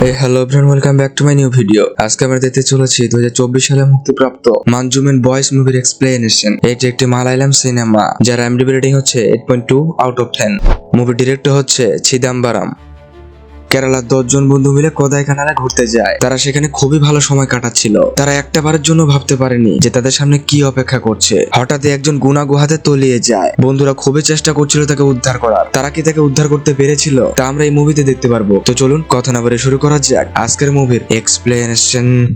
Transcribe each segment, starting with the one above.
Hello friend welcome back to my new video আজকে আমরা দেখতে চলেছি দু হাজার চব্বিশ সালে মুক্তিপ্রাপ্ত মানজুমেন বয়েস মুভির এক্সপ্লেনেশন এটি একটি মালায়ালাম সিনেমা, যার এমডি রেটিং হচ্ছে eight point two out of ten মুভির ডিরেক্টর হচ্ছে চিদাম্বারাম কেরালার দশজন বন্ধু মিলে কোদাই কানালে ঘুরতে যায়। তারা সেখানে খুবই ভালো সময় কাটাচ্ছিল। তারা একটা বারের জন্য ভাবতে পারেনি যে তাদের সামনে কি অপেক্ষা করছে। হঠাৎ একজন গুনা গুহাতে তলিয়ে যায়। বন্ধুরা খুবই চেষ্টা করছিল তাকে উদ্ধার করার। তারা কি তাকে উদ্ধার করতে পেরেছিল? তা আমরা এই মুভিতে দেখতে পারব। তো চলুন কথা না বলে শুরু করা যাক। আজকের মুভির এক্সপ্লেনেশন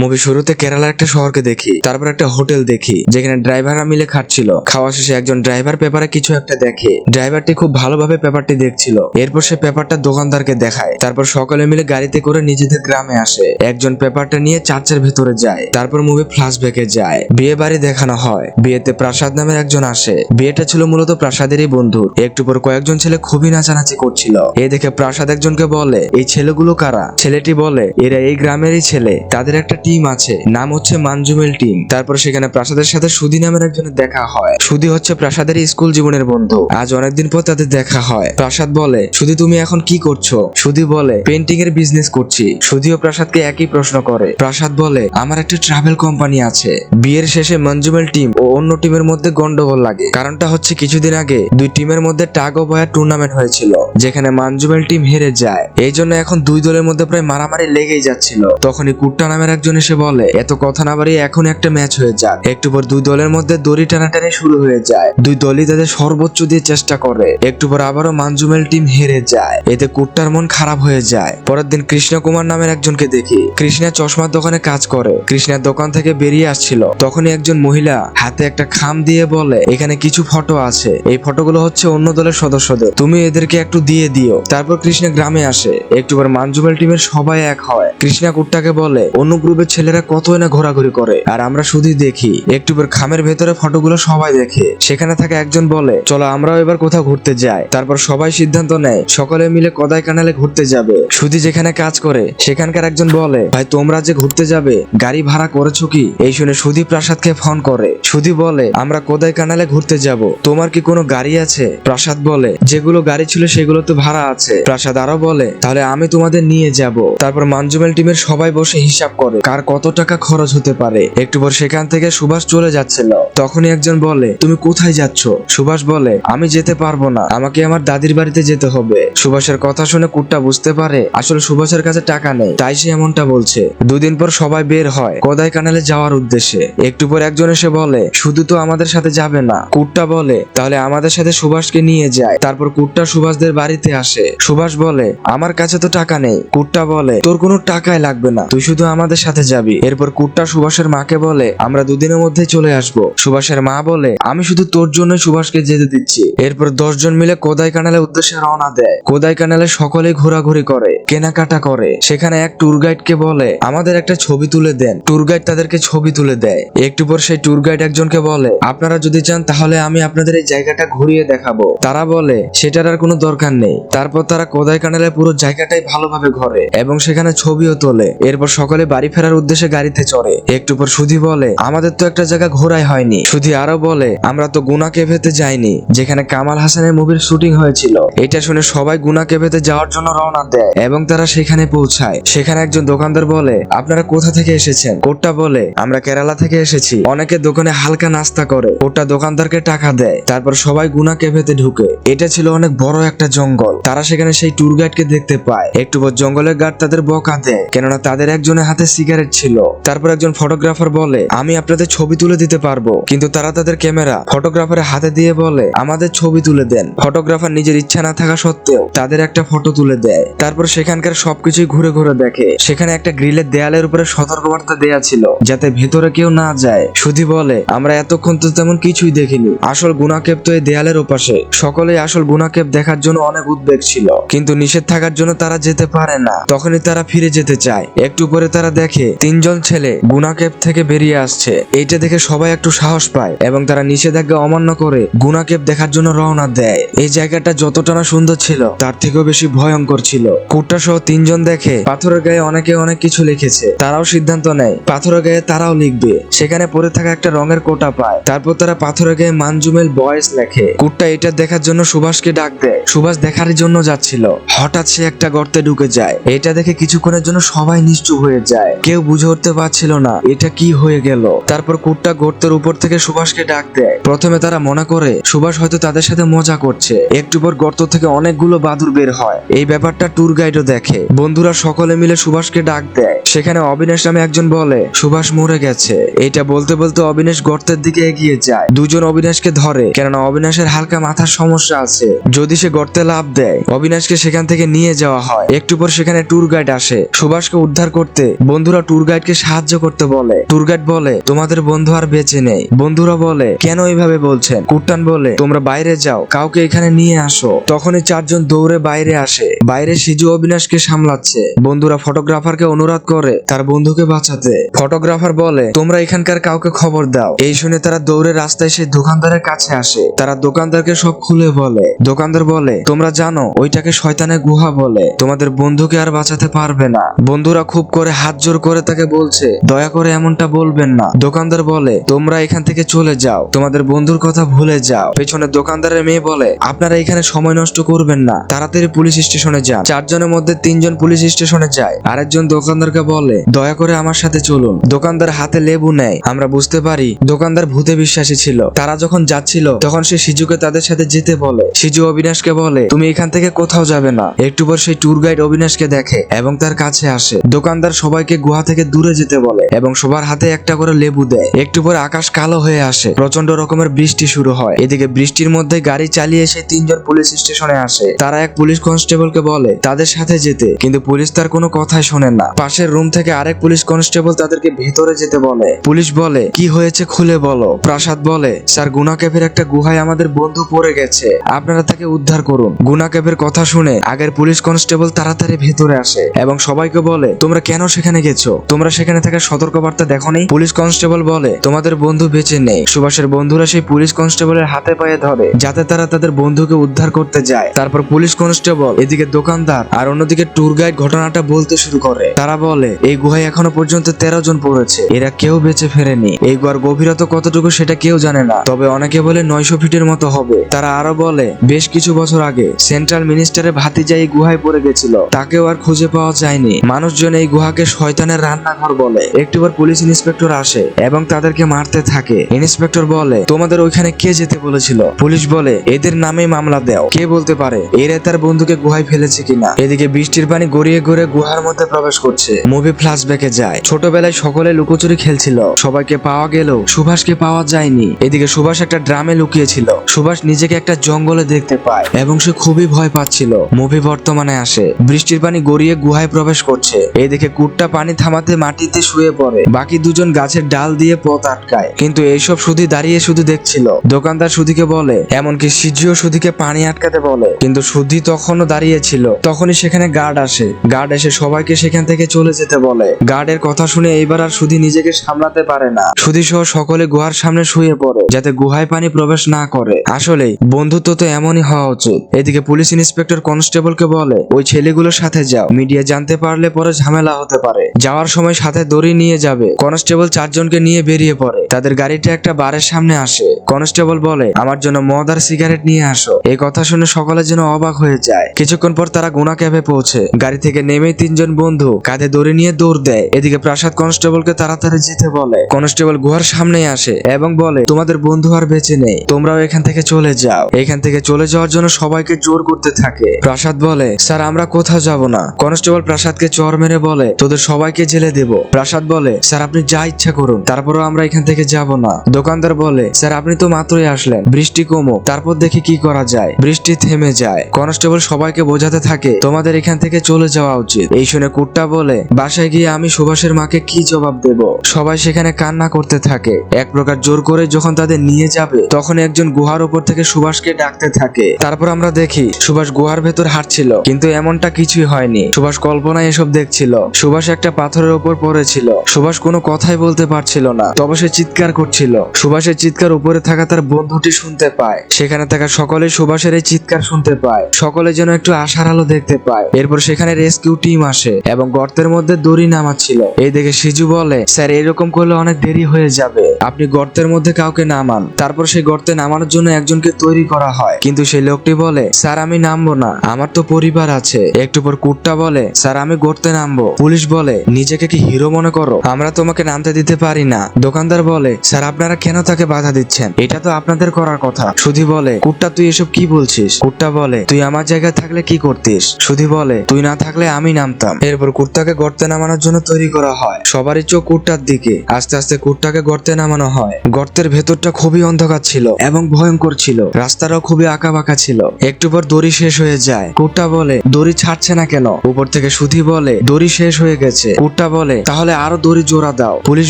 মুভি শুরুতে কেরালার একটা শহরকে দেখি, তারপর একটা হোটেল দেখি, যেখানে ড্রাইভাররা মিলে খাচ্ছিল। খাওয়া শেষে একজন ড্রাইভার পেপারে কিছু একটা দেখে। ড্রাইভারটি খুব ভালোভাবে পেপারটি দেখছিল। এরপর সে পেপারটা দোকানদারকে দেখায়। তারপর সকলে মিলে গাড়িতে করে নিজেদের গ্রামে আসে। একজন পেপারটা নিয়ে চার্চের ভেতরে যায়। তারপর মুভি ফ্ল্যাশব্যাকে যায়। বিয়ে বাড়ি দেখানো হয়। বিয়েতে প্রাসাদ নামের একজন আসে। বিয়েটা ছিল মূলত প্রাসাদেরই বন্ধু। একটু পর কয়েকজন ছেলে খুবই নাচানাচি করছিল। এ দেখে প্রাসাদ একজনকে বলে, এই ছেলেগুলো কারা? ছেলেটি বলে, এরা এই গ্রামেরই ছেলে। তাদের একটা টিম আছে। নাম হচ্ছে মানজুমেল টিম। তারপর সেখানে প্রাসাদের সাথে সুধি নামের একজনের দেখা হয়। সুধি হচ্ছে প্রাসাদের স্কুল জীবনের বন্ধু। আজ অনেকদিন পর তাদের দেখা হয়। প্রাসাদ বলে, সুধি, তুমি এখন কি করছ? সুধি বলে পেন্টিং এর বিজনেস করছি। সুধি ও প্রাসাদকে একই প্রশ্ন করে। প্রাসাদ বলে, আমার একটা ট্রাভেল কোম্পানি আছে। বিয়ের শেষে মঞ্জুমেল টিম ও অন্য টিমের মধ্যে গন্ডগোল লাগে। কারণটা হচ্ছে কিছুদিন আগে দুই টিমের মধ্যে টাগ ও বয়ার টুর্নামেন্ট হয়েছিল, যেখানে মানজুমেল টিম হেরে যায়। এই জন্য এখন দুই দলের মধ্যে প্রায় মারামারি লেগেই যাচ্ছিল। তখনই কুট্টা নামের একজন এসে বলে, এত কথা না বাড়িয়ে এখন একটা ম্যাচ হয়ে যাক। একটু পর দুই দলের মধ্যে দড়ি টানাটানি শুরু হয়ে যায়। দুই দলই তাদের সর্বোচ্চ দিয়ে চেষ্টা করে। একটু পর আবারও মানজুমেল টিম হেরে যায়। এতে কুট্টার মন খারাপ হয়ে যায়। পরের দিন কৃষ্ণ কুমার নামের একজনকে দেখি। কৃষ্ণা চশমার দোকানে কাজ করে। কৃষ্ণার দোকান থেকে বেরিয়ে আসছিল। তখনই একজন মহিলা হাতে একটা খাম দিয়ে বলে, এখানে কিছু ফটো আছে। এই ফটোগুলো হচ্ছে অন্য দলের সদস্যদের। তুমি এদেরকে একটু দিয়ে দিও। তারপর কৃষ্ণা গ্রামে আসে। একটু পর মানজুমেল টিমের সবাই এক হয়। কৃষ্ণা কুট্টাকে বলে, অন্য গ্রুপের ছেলেরা কতই না ঘোরাঘুরি করে। আর আমরা শুধু দেখি। একটু খামের ভেতরে ফটোগুলো সবাই দেখে। সেখানে থাকা একজন বলে, চলো আমরাও এবার কোথাও ঘুরতে যাই। তারপর সবাই সিদ্ধান্ত নেয়, সকলে মিলে কদাই কানালে ঘুরতে যাবে। সুধি যেখানে কাজ করে, সেখানকার একজন বলে, ভাই, তোমরা যে ঘুরতে যাবে, গাড়ি ভাড়া করেছ কি? এই শুনে সুধি প্রাসাদকে ফোন করে। সুধি বলে, আমরা কোদাই কানালে ঘুরতে যাব। তোমার কি কোনো গাড়ি আছে? প্রাসাদ বলে, যেগুলো গাড়ি ছিল সেগুলো তো ভাড়া আছে। প্রাসাদ আরও বলে, তাহলে আমি তোমাদের নিয়ে যাব। তারপর মানজুমেল টিমের সবাই বসে হিসাব করে, কার কত টাকা খরচ হতে পারে? একটু পর সেখান থেকে সুভাষ চলে যাচ্ছিল। তখনই একজন বলে, তুমি কোথায় যাচ্ছ? সুভাষ বলে, আমি যেতে পারব না। আমাকে আমার দাদির বাড়িতে যেতে হবে। সুভাষের কথা শুনে কুট্টা বুঝতে পারে, আসলে সুভাষের কাছে টাকা নেই, তাই সে এমনটা বলছে। দুদিন পর সবাই বের হয় কোদাই কানালে যাওয়ার উদ্দেশ্যে। একটু পর একজন এসে বলে, শুধু তো আমাদের সাথে যাবে না। কুট্টা বলে, তাহলে আমাদের সাথে সুভাষকে নিয়ে যায় তারপর কুট্টা সুভাষদের বাড়িতে আসে। সুভাষ বলে, আমার কাছে তো টাকা নেই। কুট্টা বলে, তোর কোনো টাকাই লাগবে না। তুই শুধু আমাদের সাথে যাবি। এরপর কুট্টা সুভাষের মাকে বলে, আমরা দুদিনের মধ্যে চলে আসব। সুভাষের মা বলে, আমি শুধু তোর জন্য সুভাষকে যেতে দিচ্ছি। এরপর দশজন মিলে কোদাই কানালের উদ্দেশ্যে রওনা দেয়। কোদাই কানালে সকলে ঘোরাঘুরি করে, কেনাকাটা করে। সেখানে এক ট্যুর গাইডকে বলে, আমাদের একটা ছবি তুলে দেন। ট্যুর গাইড তাদেরকে ছবি তুলে দেয়। একটু পর সেই ট্যুর গাইড একজনকে বলে, আপনারা যদি চান তাহলে আমি আপনাদের এই জায়গাটা ঘুরিয়ে দেখাবো। তারা বলে, সেটার আর কোনো দরকার নেই। তারপর তারা কোদাই কানালে পুরো জায়গাটাই ভালোভাবে ঘরে এবং সেখানে ছবিও তোলে। এরপর সকলে বাড়ি ফেরার উদ্দেশ্যে গাড়িতে চড়ে। একটু পর সুধি বলে, আমাদের তো একটা জায়গা ঘোরাই হয়নি। সুধি আরও বলে, আমরা তো গুনা কেভেতে যাইনি, যেখানে কামাল হাসানের মুভির শুটিং হয়েছিল। এটা শুনে সবাই গুনা কেভেতে যাওয়ার জন্য রওনা দেয় এবং তারা সেখানে পৌঁছায়। সেখানে একজন দোকানদার বলে, আপনারা কোথা থেকে এসেছেন? কোটটা বলে, আমরা কেরালা থেকে এসেছি। অনেকে দোকানে হালকা নাস্তা করে, কোটটা দোকানদারকে টাকা দেয়। তারপর সবাই গুনা কেভেতে ঢুকে। এটা ছিল অনেক বড় একটা জঙ্গল। তারা সেখানে সেই ট্যুর গাইডকে দেখতে পায়। একটু পর জঙ্গলের গার্ড তাদের বকা দেয়, কেননা তাদের একজনের হাতে সিগারেট ছিল। তারপর একজন ফটোগ্রাফার বলে, আমি আপনাদের ছবি তুলে দিতে পারব। কিন্তু তারা তাদের ক্যামেরা ফটোগ্রাফারের হাতে দিয়ে বলে, আমাদের ছবি তুলে দেন। ফটোগ্রাফার নিজের ইচ্ছা না থাকা সত্ত্বেও তাদের একটা ফটো তুলে দেয়। তারপর সেখানকার সবকিছুই ঘুরে ঘুরে দেখে। সেখানে একটা গ্রিলের দেয়ালের উপরে সতর্কবার্তা দেয়া ছিল, যাতে ভেতরে কেউ না যায়। সুধি বলে, আমরা এতক্ষণ তো তেমন কিছুই দেখিনি। আসল গুণাকেপ তো এই দেয়ালের ওপাশে। সকলেই আসল গুনাকেপ দেখার জন্য অনেক উদ্বেগ ছিল। কিন্তু নিষেধ থাকার জন্য তারা যেতে পারে না। তখনই তারা ফিরে যেতে চায়। একটু পরে তারা দেখে তিনজন ছেলে গুনা কেপ থেকে বেরিয়ে আসছে। এইটা দেখে সবাই একটু সাহস পায় এবং তারা নিষেধাজ্ঞা অমান্য করে গুনা কেপ দেখার জন্য রওনা দেয়। এই জায়গাটা যতটা সুন্দর ছিল, তার থেকেও বেশি ভয়ঙ্কর ছিল। কুট্টা সহ তিনজন দেখে পাথরের গায়ে অনেকে অনেক কিছু লিখেছে, তারাও সিদ্ধান্ত নেয়। পাথরের গায়ে তারাও লিখবে। সেখানে পড়ে থাকা একটা রঙের কোটা পায়। তারপর তারা পাথরের গায়ে মানজুমেল বয়েস লেখে। কুট্টা এটা দেখার জন্য সুভাষকে ডাক দেয়। সুভাষ দেখার জন্য যাচ্ছিল। হঠাৎ সে একটা গর্তে ঢুকে যায়। এটা দেখে কিছুক্ষণের জন্য সবাই নিশ্চুপ হয়ে যায়। কেউ বুঝে উঠতে পারছিল না, এটা কি হয়ে গেল? তারপর কুট্টা গর্তের উপর থেকে সুভাষকে ডাক দেয়। প্রথমে তারা মনে করে, সুভাষ হয়তো তাদের সাথে মজা করছে। একটু পর গর্ত থেকে অনেকগুলো বাদুর বের হয়। এই ব্যাপারটা ট্যুর গাইডও দেখে। বন্ধুরা সকলে মিলে সুভাষকে ডাক দেয়। সেখানে অবিনাশ নামে একজন বলে, সুভাষ মরে গেছে। এটা বলতে বলতে অবিনাশ গর্তের দিকে এগিয়ে যায়। দুজন অবিনাশকে ধরে, কেননা অবিনাশের হালকা মাথার সমস্যা আছে। যদি সে গর্তে লাভ দেয়, অবিনাশকে সেখান থেকে নিয়ে যাওয়া হয়। একটু পর সেখানে ট্যুর গাইড আসে। সুভাষকে উদ্ধার করতে বন্ধুরা ট্যুর গাইডকে সাহায্য করতে বলে। ট্যুর গাইড বলে, তোমাদের বন্ধু আর বেঁচে নেই। বন্ধুরা বলে, কেন এইভাবে বলছেন? কুট্টান বলে, তোমরা বাইরে যাও, কাউকে এখানে নিয়ে আসো। তখনই চারজন দৌড়ে বাইরে আসে। বাইরে সিজু অবিনাশকে সামলাচ্ছে। বন্ধুরা ফটোগ্রাফারকে অনুরোধ করে তার বন্ধুকে বাঁচাতে। ফটোগ্রাফার বলে, তোমরা এখানকার কাউকে খবর দাও। এই শুনে তারা দৌড়ে রাস্তায় সেই দোকানদারের কাছে আসে। তারা দোকানদারকে সব খুলে বলে। দোকানদার বলে, তোমরা জানো, ওইটাকে শয়তানের গুহা বলে। তোমাদের বন্ধুকে আর বাঁচাতে পারবে না। বন্ধুরা খুব করে হাত জোর করে তাকে বলছে, দয়া করে এমনটা বলবেন না। দোকানদার বলে, তোমরা এখান থেকে চলে যাও, তোমাদের বন্ধুর কথা ভুলে যাও। পেছনে দোকানদারের মেয়ে বলে, আপনারা এখানে সময় নষ্ট করবেন না, তাড়াতাড়ি পুলিশ স্টেশনে যান। চারজনের মধ্যে তিনজন পুলিশ স্টেশনে যায়, আরেকজন দোকানদারকে বলে, দয়া করে আমার সাথে চলুন। দোকানদার হাতে লেবু নেয়, আমরা বুঝতে পারি দোকানদার ভূতে বিশ্বাসী ছিল। তারা যখন যাচ্ছিল, তখন সে সিজুকে তাদের সাথে যেতে বলে। সিজু অবিনাশকে বলে, তুমি এখান থেকে কোথাও যাবে না। একটু পর সেই ট্যুর গাইড অবিনাশকে দেখে এবং তার কাছে আসে। দোকানদার সবাইকে গুহা থেকে দূরে যেতে বলে এবং সবার হাতে একটা করে লেবু দেয়। একটু পরে আকাশ কালো হয়ে আসে। প্রচণ্ড রকমের বৃষ্টি শুরু হয়। এদিকে বৃষ্টির মধ্যে গাড়ি চালিয়ে এসে তিনজন পুলিশ স্টেশনে আসে। তারা এক পুলিশ কনস্টেবলকে বলে, তাদের সাথে যেতে। কিন্তু পুলিশ তার কোনো কথাই শোনে না। পাশের রুম থেকে আরেক পুলিশ কনস্টেবল তাদেরকে ভেতরে যেতে বলে। পুলিশ বলে, কি হয়েছে খুলে বলো। প্রাসাদ বলে, স্যার, গুনা ক্যাফের একটা গুহায় আমাদের বন্ধু পড়ে গেছে। আপনারা তাকে উদ্ধার করুন। গুনা ক্যাফের কথা শুনে আগের পুলিশ কনস্টেবল তাড়াতাড়ি ভেতরে আসে এবং সবাইকে বলে, তোমরা কেন সেখানে গেছো? তোমরা সেখানে থাকা সতর্কবার্তা দেখোনি? পুলিশ কনস্টেবল বলে, তোমাদের বন্ধু বেঁচে নেই। সুভাষের বন্ধুরা সেই পুলিশ কনস্টেবলের হাতে পায়ে ধরে, যাতে তারা তাদের বন্ধুকে উদ্ধার করতে যায়। তারপর পুলিশ কনস্টেবল, এদিকে দোকানদার আর অন্যদিকে ট্যুর গাইড ঘটনাটা বলতে শুরু করে। তারা বলে, এই গুহায় এখনও পর্যন্ত তেরো জন পড়েছে। এরা কেউ বেঁচে ফেরেনি। এই গুহার গভীরতা কতটুকু সেটা কেউ জানে না। তবে অনেকে বলে নয়শো ফিটের মতো হবে। তারা আরও বলে, বেশ কিছু বছর আগে সেন্ট্রাল মিনিস্টারের ভাতিজা এই গুহায় পড়ে গেছিল। তাকেও আর খুঁজে পাওয়া যায়নি। মানুষজন এই গুহাকে শয়তানের রান্নাঘর বলে। একটিবার পুলিশ ইন্সপেক্টর আসে এবং তাদেরকে মারতে থাকে। ইন্সপেক্টর বলে, তোমাদের ওইখানে কে যেতে বলেছিল? পুলিশ বলে, এদের নামে মামলা দাও। কে বলতে পারে? এরা তার বন্ধুকে গুহায় ফেলেছে কিনা? এদিকে বৃষ্টির পানি গড়িয়ে গড়ে গুহার মধ্যে প্রবেশ করছে। মুভি ফ্ল্যাশব্যাকে যায়। ছোটবেলায় সকলে লুকোচুরি খেলছিল। সবাইকে পাওয়া গেলেও সুভাষকে পাওয়া যায়নি। এদিকে সুভাষ একটা ড্রামে লুকিয়েছিল। সুভাষ নিজেকে একটা জঙ্গলে দেখতে পায় এবং সে খুবই ভয় পাচ্ছিল। মুভি বর্তমানে আসে। বৃষ্টির পানি গড়িয়ে গুহায় প্রবেশ করছে। এদিকে কুট্টা পানি থামাতে মাটিতে শুয়ে পড়ে। বাকি দুজন গাছের ডাল দিয়ে পথ আটকায়। কিন্তু এইসব সুধি দাঁড়িয়ে শুধু দেখছিল। দোকানদার সুধিকে বলে, এমনকি সিজিও সুধিকে পানি আটকাতে বলে। কিন্তু সুধি তখনও দাঁড়িয়ে ছিল। তখনই সেখানে গার্ড আসে। গার্ড এসে সবাইকে সেখান থেকে চলে যেতে বলে। গার্ডের কথা শুনে এইবার আর সুধি নিজেকে সামলাতে পারে না। সুধি সহ সকলে গুহার সামনে শুয়ে পড়ে, যাতে গুহায় পানি প্রবেশ না করে। আসলে, বন্ধুত্ব তো এমনই হওয়া উচিত। এদিকে পুলিশ ইন্সপেক্টর কনস্টেবলকে বলে, ওই ছেলেগুলোর সাথে যাও। মিডিয়া জানতে পারলে পরে ঝামেলা হতে পারে। যাওয়ার সময় সাথে দড়ি নিয়ে যাবে। কনস্টেবল চারজনকে নিয়ে বেরিয়ে পড়ে। তাদের গাড়িটা একটা বারের সামনে আসে। কনস্টেবল বলে, আমার জন্য মদ আর সিগারেট নিয়ে আসো। এই কথা শুনে সকলে যেন অবাক হয়ে যায়। কিছুক্ষণ পর তারা গুনা ক্যাবে পৌঁছে। গাড়ি থেকে নেমে তিনজন বন্ধু কাঁধে দড়ি নিয়ে দৌড় দেয়। এদিকে প্রাসাদ কনস্টেবলকে তাড়াতাড়ি যেতে বলে। কনস্টেবল গুহার সামনে আসে এবং বলে, তোমাদের বন্ধু আর বেঁচে নেই। তোমরাও এখান থেকে চলে যাও। এখান থেকে চলে যাওয়ার জন্য সবাইকে জোর করতে থাকে। প্রাসাদ বলে, স্যার, আমরা কোথাও যাব না। কনস্টেবল প্রাসাদকে চর মেরে বলে, তোদের সবাইকে জেলে দেব। প্রাসাদ বলে, স্যার, আপনি যা ইচ্ছা করুন, তারপরও আমরা এখান থেকে যাব না। দোকানদার বলে, স্যার, আপনি তো মাত্রই আসলেন। বৃষ্টি কমুক, তারপর দেখি কি করা যায়। বৃষ্টি থেমে যায়। কনস্টেবল সবাইকে বোঝাতে থাকে, তোমাদের এখান থেকে চলে যাওয়া উচিত। এই শুনে কুট্টা বলে, বাসায় গিয়ে আমি সুভাষের মাকে কি জবাব দেব? সবাই সেখানে কান্না করতে থাকে। এক প্রকার জোর করে যখন তাদের নিয়ে যাবে তখন একজন গুহার উপর থেকে সুভাষকে ডাকতে থাকে। তারপর আমরা দেখি, সুভাষ গুহার ভেতর হাঁটছিল, কিন্তু এমনটা কিছুই হয়নি। সুভাষ কল্পনায় এসব দেখছিল। সুভাষ একটা পাথর পাথরের ওপর পড়েছিল। সুভাষ কোনো কথাই বলতে পারছিল না, তবে সে চিৎকার করছিল। সুভাষের চিৎকার উপরে থাকা তার বন্ধুটি শুনতে পায়। সেখানে থাকা সকলে সুভাষের এই চিৎকার শুনতে পায়। সকলে যেন একটু আশার আলো দেখতে পায়। এরপর সেখানে রেস্কিউ টিম আসে এবং গর্তের মধ্যে দড়ি নামাচ্ছিল। এই দেখে সিজু বলে, স্যার, এরকম করলে অনেক দেরি হয়ে যাবে। আপনি গর্তের মধ্যে কাউকে নামান তারপর সেই গর্তে নামানোর জন্য একজনকে তৈরি করা হয়। কিন্তু সেই লোকটি বলে, স্যার, আমি নামবো না। আমার তো পরিবার আছে। একটু পর কুট্টা বলে, স্যার, আমি গর্তে নামবো। পুলিশ বলে, নিজেকে কি হিরো মনে করো? আমরা তোমাকে নামতে দিতে পারি না। দোকানদার বলে, স্যার, আপনারা কেন তাকে বাধা দিচ্ছেন? এটা তো আপনাদের করার কথা। সুধি বলে, কুট্টা, তুই এসব কি বলছিস? কুট্টা বলে, তুই আমার জায়গায় থাকলে কি করতিস? সুধি বলে, তুই না থাকলে আমি নামতাম। এরপর কুট্টাকে গর্তে নামানোর জন্য তৈরি করা হয়। সবারই চোখ কুট্টার দিকে। আস্তে আস্তে কুট্টাকে গর্তে নামানো হয়। গর্তের ভেতরটা খুবই অন্ধকার ছিল এবং ভয়ঙ্কর ছিল। রাস্তাটাও খুবই আঁকা বাঁকা ছিল। একটু পর দড়ি শেষ হয়ে যায়। কুট্টা বলে, দড়ি ছাড়ছে না কেন? উপর থেকে সুধি বলে, দড়ি শেষ হয়ে গেছে। কুট্টা বলে, তাহলে আরও দড়ি জোড়া দাও। পুলিশ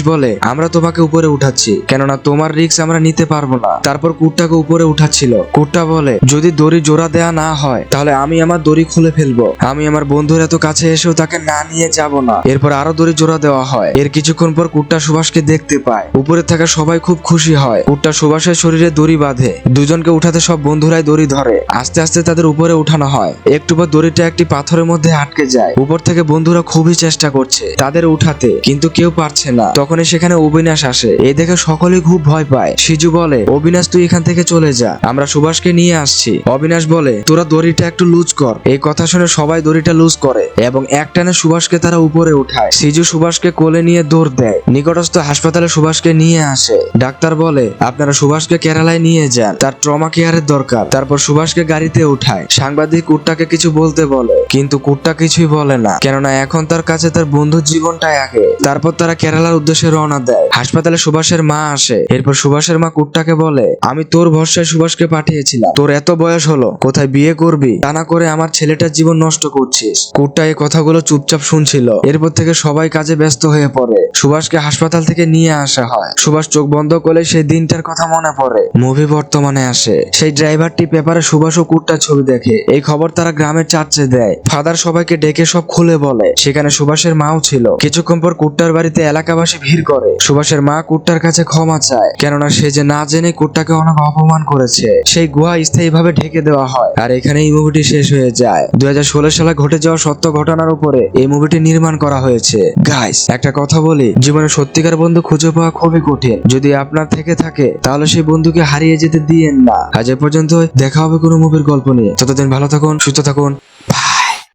বলে, আমরা তোমাকে উপরে উঠাচ্ছি, কেননা তোমার রিক্স আমরা নিতে পারব না। তারপর কুট্টাকে উপরে উঠাচ্ছিল। কুট্টা বলে, যদি দড়ি জোড়া দেয়া না হয়, তাহলে আমি আমার দড়ি খুলে ফেলব। আমি আমার বন্ধুর এত কাছে এসেও তাকে না নিয়ে যাব না। এরপর আরও দড়ি জোড়া দেওয়া হয়। এর কিছুক্ষণ পর কুট্টা সুভাষকে দেখতে পায়। উপরে থাকা সবাই খুব খুশি হয়। কুট্টা সুভাষের শরীরে দড়ি বাঁধে। দুজনকে উঠাতে সব বন্ধুরাই দড়ি ধরে। আস্তে আস্তে তাদের উপরে উঠানো হয়। একটু পর দড়িটা একটি পাথরের মধ্যে আটকে যায়। উপর থেকে বন্ধুরা খুবই চেষ্টা করছে তাদের উঠাতে, কিন্তু কেউ পারছে না। তখনই সেখানে অবিনাশ আসে। এই দেখে সকলেই খুব ভয় পায়। সিজু বলে, অবিনাশ, তুই এখান থেকে চলে যা। আমরা সুভাষকে নিয়ে আসছি। অবিনাশ বলে, তোরা দড়িটা একটু লুজ কর। এই কথা শুনে সবাই দড়িটা লুজ করে এবং একটানে সুভাষকে তারা উপরে উঠায়। সিজু সুভাষকে কোলে নিয়ে দৌড় দেয়। নিকটস্থ হাসপাতালে সুভাষকে নিয়ে আসে। ডাক্তার বলে, আপনারা সুভাষকে কেরালায় নিয়ে যান, তার ট্রমা কেয়ারের দরকার। তারপর সুভাষকে গাড়িতে উঠায়। সাংবাদিক কুট্টাকে কিছু বলতে বলে, কিন্তু কুট্টা কিছুই বলে না, কেননা এখন তার কাছে তার বন্ধুর জীবনটাই আগে। তারপর তারা কেরালার উদ্দেশ্যে রওনা দেয়। হাসপাতালে সুভাষের মা আসে। এরপর সুভাষের মা কুট্টাকে বলে, আমি তোর ভরসায় সুভাষকে পাঠিয়েছিলাম। তোর এত বয়স হলো, কোথায় বিয়ে করবি? তা না করে আমার ছেলেটার জীবন নষ্ট করছিস। কুট্টা এই কথাগুলো চুপচাপ শুনছিল। এরপর থেকে সবাই কাজে ব্যস্ত হয়ে পড়ে। সুভাষকে হাসপাতাল থেকে নিয়ে আসা হয়। সুভাষ চোখ বন্ধ করলে সেই দিনটার কথা মনে পড়ে। মুভি বর্তমানে আসে। সেই ড্রাইভারটি পেপারে সুভাষ ও কুট্টা ছবি দেখে। এই খবর তারা গ্রামের চার্চে দেয়। ফাদার সবাইকে ডেকে সব খুলে বলে। সেখানে সুভাষের মাও ছিল। কিছুক্ষণ পর কুট্টার বাড়িতে এলাকাবাসী ভিড় করে। সুভাষের মা কুট্টার কাছে ক্ষমা চায়। কেননা সে যে না জেনে কুট্টাকে অনেক অপমান করেছে, সেই গুহা স্থায়ীভাবে ঢেকে দেওয়া হয়। আর এখানে এই মুভিটি শেষ হয়ে যায়। দুই হাজার ষোলো সালে ঘটে যাওয়া সত্য ঘটনার উপরে এই মুভিটি নির্মাণ করা হয়েছে। গাইস একটা কথা বলি। জীবনে সত্যিকার বন্ধু খুঁজে পাওয়া খুবই কঠিন যদি আপনার থেকে থাকে, তাহলে সেই বন্ধুকে হারিয়ে যেতে দিয়েন না। আজ এ পর্যন্ত দেখা হবে কোনো মুভির গল্প নিয়ে। ততদিন ভালো থাকুন, সুস্থ থাকুন।